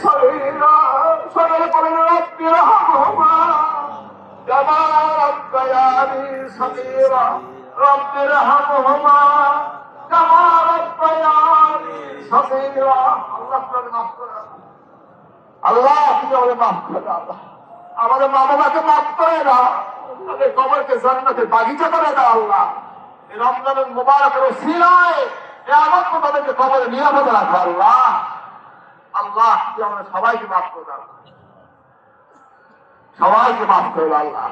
صغيرا সকলে বলেন রব্বি রহমহুমা কামা রব্বায়ানি সগীরা রব্বি রহমহুমা কামা রব্বায়ানি সগীরা আল্লাহ তোমাকে মাফ করে দাও। আল্লাহ তুমি আমাদের মাফ করে দাও আল্লাহ আমাদের মা বাবাকে মাফ করে দাও তাদের কবরকে জান্নাতের বাগিচা করে দাও আল্লাহ এই রমজানের মোবারকের সিরায় এ আমার তো তাদেরকে কবরে নিরাপদে রাখো আল্লাহ আল্লাহ তুমি আমাদের সবাইকে মাফ করে সবাইকে মাফ করে আল্লাহ।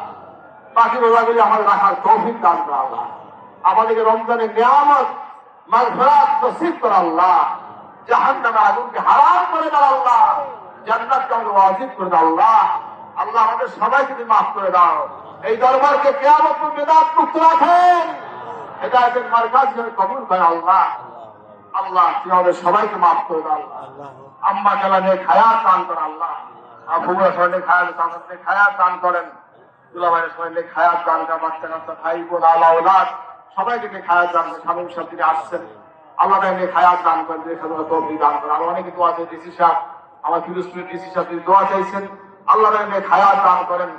বাকি রোজাগুলি আমাদের রাখার তৌফিক দান আল্লাহ। আমাদেরকে রমজানের নিয়ামত, মাগফিরাত নসিব আল্লাহ। আগুনকে হারাম করে দাও আল্লাহ। জান্নাতকে আমাদের ওয়াজিব করে দাও আল্লাহ। আল্লাহ আমাদের সবাইকে তুমি মাফ করে দাও। এই দরবারকে কেয়ামত বেদাত মুক্ত রাখেন। হেদায়তের মার্কাজ হিসেবে কবুল করে আল্লাহ। আল্লাহ, তুমি সবাইকে মাফ করে দাও। আম্মা দান করেন আল্লাহ। আবুরা নিয়ে খায়াত দান করেন। দুলাভাইয়ের দান বাচ্চা কাচ্চা, ভাই আল্লাহ সবাইকে আসছেন। আল্লাহ খায়াত দান করেন দান অনেকে চাই ডিসি সাহেব, আমার দোয়া চাইছেন করেন।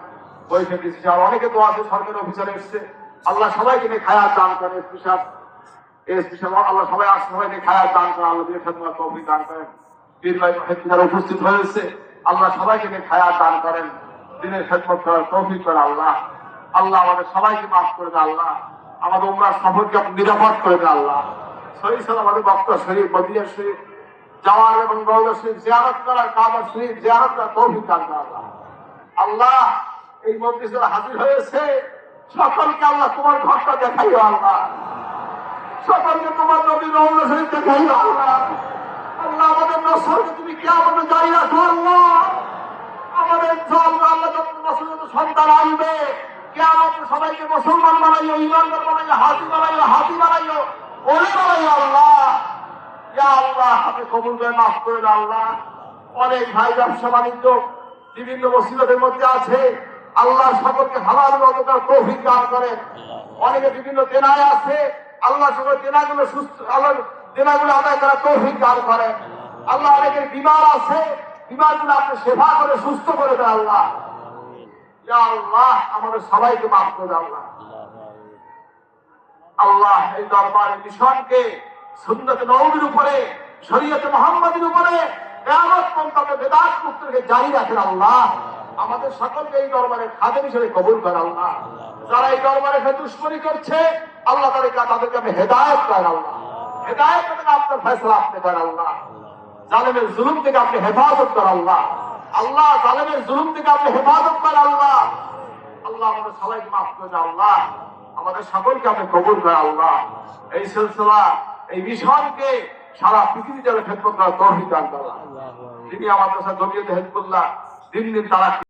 সাহেব, অনেকে দোয়া আছে সরকারি অফিসারে এসছে। আল্লাহ সবাইকে খায়াত দান করেন সাহেব। সবাই আসছে সবাই নিয়ে দান করেন আল্লাহ সাথে তৌফিক দান করেন। পীর ভাই যারা উপস্থিত হয়েছে, আল্লাহ সবাইকে খায়াত দান করেন। দিনের খেদমত করার তৌফিক করে আল্লাহ। আল্লাহ আমাদের সবাইকে মাফ করে দেয় আল্লাহ। আমাদের উমরা সফরকে নিরাপদ করে দেয় আল্লাহ। শরীর সাথে আমাদের বক্তা শরীর বদিয়া শরীর যাওয়ার এবং গৌর শরীর জিয়ারত করার কাবার শরীর জিয়ারত করার তৌফিক দান করে আল্লাহ। আল্লাহ এই মন্দির হাজির হয়েছে। সকলকে আল্লাহ তোমার ঘরটা দেখাইও আল্লাহ। সকলকে তোমার নবী রহমান শরীফ দেখাইও আল্লাহ আমাদের নসরকে তুমি কে আমাদের জারি রাখো আমাদের জন্ম আল্লাহ যত নসর সন্তান আনবে কে আমাদের সবাইকে মুসলমান বানাইও ইমানদার বানাইও হাতি বানাইও হাতি বানাইও, ওলে আল্লাহ। ইয়া আল্লাহ আপনি কবুল করে করে আল্লাহ। অনেক ভাই ব্যবসা বিভিন্ন মুসিবতের মধ্যে আছে। আল্লাহ সকলকে হালাল অতকার তৌফিক দান করেন। অনেকে বিভিন্ন দেনায় আছে। আল্লাহ সকল দেনাগুলো সুস্থ, আল্লাহ দেনাগুলো আদায় করার তৌফিক দান করেন আল্লাহ অনেকের বিমার আছে, বিমারগুলো আপনি সেবা করে, সুস্থ করে দেন আল্লাহ। আল্লাহ, আমাদের সবাইকে মাফ করে আল্লাহ। আল্লাহ এই দরবারের মিশনকে সুন্নত নবীর উপরে, শরীয়তে মোহাম্মদের উপরে বেদাত মুক্তকে জারি রাখেন আল্লাহ। আমাদের সকলকে এই দরবারে খাদের হিসেবে কবুল করেন আল্লাহ। যারা এই দরবারে এসে দুশ্মনী করছে, আল্লাহ তাদেরকে তাদেরকে আমি হেদায়ত করেন আল্লাহ। হেদায়ত থেকে আপনার ফেসলা আপনি করেন আল্লাহ। জালেমের জুলুম থেকে আপনি হেফাজত করেন আল্লাহ। আল্লাহ, জালেমের জুলুম থেকে আপনি হেফাজত করেন আল্লাহ। আল্লাহ আমাদের সবাইকে মাফ করে আল্লাহ। আমাদের সকলকে আপনি কবুল করে আল্লাহ। এই সিলসিলা, এই মিশনকে সারা পৃথিবী যারা খেদমত করার তৌফিক দান করা তিনি আমাদের সাথে জমিয়তে হেদবুল্লাহ, দিন দিন তারা